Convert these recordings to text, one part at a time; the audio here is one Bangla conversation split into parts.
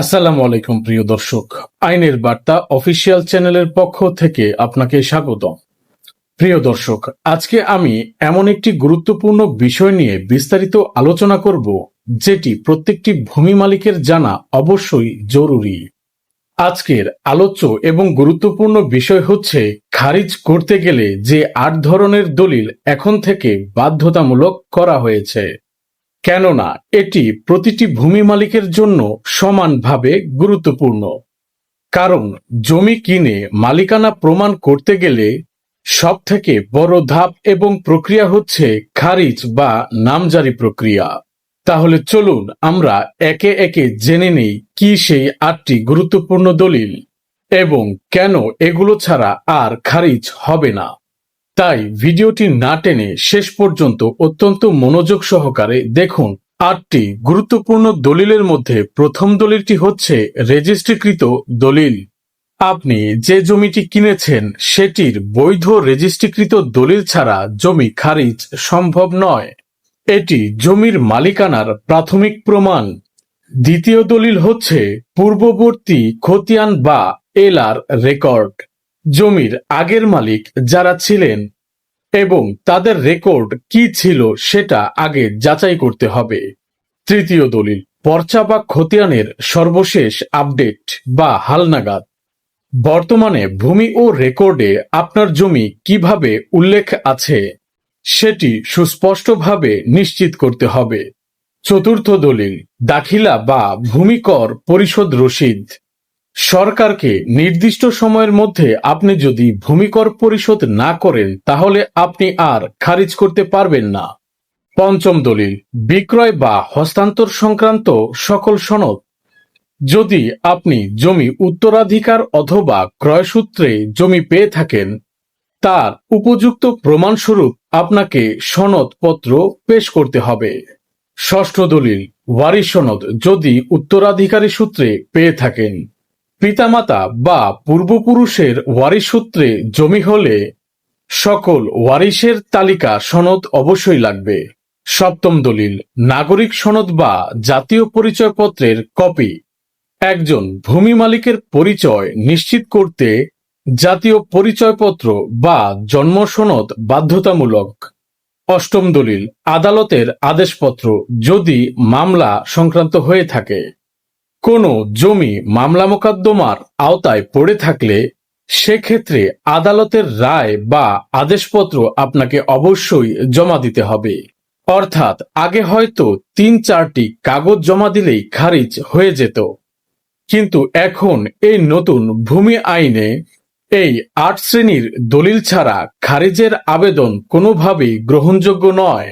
আসসালামু আলাইকুম, প্রিয় দর্শক। আইনের বার্তা অফিসিয়াল চ্যানেলের পক্ষ থেকে আপনাকে স্বাগত প্রিয় দর্শক, আজকে আমি এমন একটি গুরুত্বপূর্ণ বিষয় নিয়ে বিস্তারিত আলোচনা করব, যেটি প্রত্যেকটি ভূমি মালিকের জানা অবশ্যই জরুরি। আজকের আলোচ্য এবং গুরুত্বপূর্ণ বিষয় হচ্ছে, খারিজ করতে গেলে যে আট ধরনের দলিল এখন থেকে বাধ্যতামূলক করা হয়েছে। কেননা এটি প্রতিটি ভূমি মালিকের জন্য সমানভাবে গুরুত্বপূর্ণ। কারণ জমি কিনে মালিকানা প্রমাণ করতে গেলে সব থেকে বড় ধাপ এবং প্রক্রিয়া হচ্ছে খারিজ বা নামজারি প্রক্রিয়া। তাহলে চলুন আমরা একে একে জেনে নেই কি সেই আটটি গুরুত্বপূর্ণ দলিল এবং কেন এগুলো ছাড়া আর খারিজ হবে না। তাই ভিডিওটি না টেনে শেষ পর্যন্ত অত্যন্ত মনোযোগ সহকারে দেখুন। আটটি গুরুত্বপূর্ণ দলিলের মধ্যে প্রথম দলিলটি হচ্ছে রেজিস্ট্রিকৃত দলিল। আপনি যে জমিটি কিনেছেন, সেটির বৈধ রেজিস্ট্রিকৃত দলিল ছাড়া জমি খারিজ সম্ভব নয়। এটি জমির মালিকানার প্রাথমিক প্রমাণ। দ্বিতীয় দলিল হচ্ছে পূর্ববর্তী খতিয়ান বা এলআর রেকর্ড। জমির আগের মালিক যারা ছিলেন এবং তাদের রেকর্ড কি ছিল সেটা আগে যাচাই করতে হবে। তৃতীয় দলিল, পর্চা বা খতিয়ানের সর্বশেষ আপডেট বা হালনাগাদ। বর্তমানে ভূমি ও রেকর্ডে আপনার জমি কীভাবে উল্লেখ আছে সেটি সুস্পষ্টভাবে নিশ্চিত করতে হবে। চতুর্থ দলিল, দাখিলা বা ভূমিকর পরিশোধ রসিদ। সরকারকে নির্দিষ্ট সময়ের মধ্যে আপনি যদি ভূমিকর পরিশোধ না করেন, তাহলে আপনি আর খারিজ করতে পারবেন না। পঞ্চম দলিল, বিক্রয় বা হস্তান্তর সংক্রান্ত সকল সনদ। যদি আপনি জমি উত্তরাধিকার অথবা ক্রয়সূত্রে জমি পেয়ে থাকেন, তার উপযুক্ত প্রমাণস্বরূপ আপনাকে সনদপত্র পেশ করতে হবে। ষষ্ঠ দলিল, ওয়ারিশ সনদ, যদি উত্তরাধিকারী সূত্রে পেয়ে থাকেন। পিতামাতা বা পূর্বপুরুষের ওয়ারিশ সূত্রে জমি হলে সকল ওয়ারিশের তালিকা সনদ অবশ্যই লাগবে। সপ্তম দলিল, নাগরিক সনদ বা জাতীয় পরিচয়পত্রের কপি। একজন ভূমি মালিকের পরিচয় নিশ্চিত করতে জাতীয় পরিচয়পত্র বা জন্ম সনদ বাধ্যতামূলক। অষ্টম দলিল, আদালতের আদেশপত্র যদি মামলা সংক্রান্ত হয়ে থাকে। কোনো জমি মামলা মোকদ্দমার আওতায় পড়ে থাকলে সেক্ষেত্রে আদালতের রায় বা আদেশপত্র আপনাকে অবশ্যই জমা দিতে হবে। অর্থাৎ আগে হয়তো তিন চারটি কাগজ জমা দিলেই খারিজ হয়ে যেত। কিন্তু এখন এই নতুন ভূমি আইনে এই আট শ্রেণির দলিল ছাড়া খারিজের আবেদন কোনোভাবেই গ্রহণযোগ্য নয়।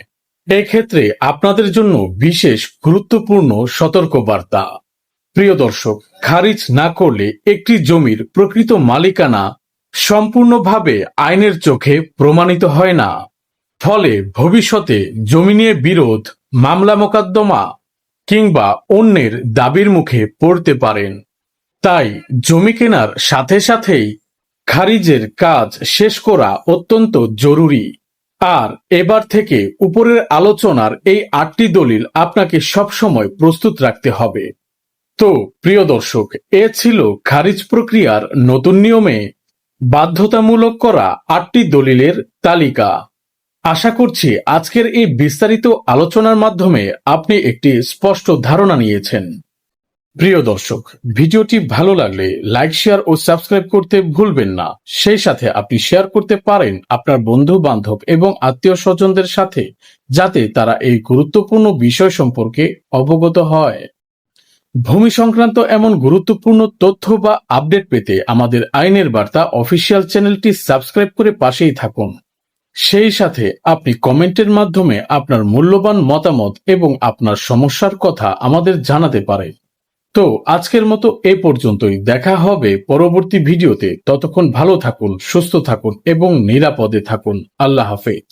এক্ষেত্রে আপনাদের জন্য বিশেষ গুরুত্বপূর্ণ সতর্কবার্তা। প্রিয় দর্শক, খারিজ না করলে একটি জমির প্রকৃত মালিকানা সম্পূর্ণভাবে আইনের চোখে প্রমাণিত হয় না। ফলে ভবিষ্যতে জমি নিয়ে বিরোধ, মামলা মোকদ্দমা কিংবা অন্যের দাবির মুখে পড়তে পারেন। তাই জমি কেনার সাথে সাথেই খারিজের কাজ শেষ করা অত্যন্ত জরুরি। আর এবার থেকে উপরের আলোচনার এই আটটি দলিল আপনাকে সবসময় প্রস্তুত রাখতে হবে। তো, প্রিয় দর্শক, এ ছিল খারিজ প্রক্রিয়ার নতুন নিয়মে বাধ্যতামূলক করা আটটি দলিলের তালিকা। আশা করছি আজকের এই বিস্তারিত আলোচনার মাধ্যমে আপনি একটি স্পষ্ট ধারণা নিয়েছেন। প্রিয় দর্শক, ভিডিওটি ভালো লাগলে লাইক, শেয়ার ও সাবস্ক্রাইব করতে ভুলবেন না। সেই সাথে আপনি শেয়ার করতে পারেন আপনার বন্ধু বান্ধব এবং আত্মীয় স্বজনদের সাথে, যাতে তারা এই গুরুত্বপূর্ণ বিষয় সম্পর্কে অবগত হয়। ভূমি সংক্রান্ত এমন গুরুত্বপূর্ণ তথ্য বা আপডেট পেতে আমাদের আইনের বার্তা অফিসিয়াল চ্যানেলটি সাবস্ক্রাইব করে পাশেই থাকুন। সেই সাথে আপনি কমেন্টের মাধ্যমে আপনার মূল্যবান মতামত এবং আপনার সমস্যার কথা আমাদের জানাতে পারে। তো আজকের মতো এ পর্যন্তই। দেখা হবে পরবর্তী ভিডিওতে। ততক্ষণ ভালো থাকুন, সুস্থ থাকুন এবং নিরাপদে থাকুন। আল্লাহ হাফেজ।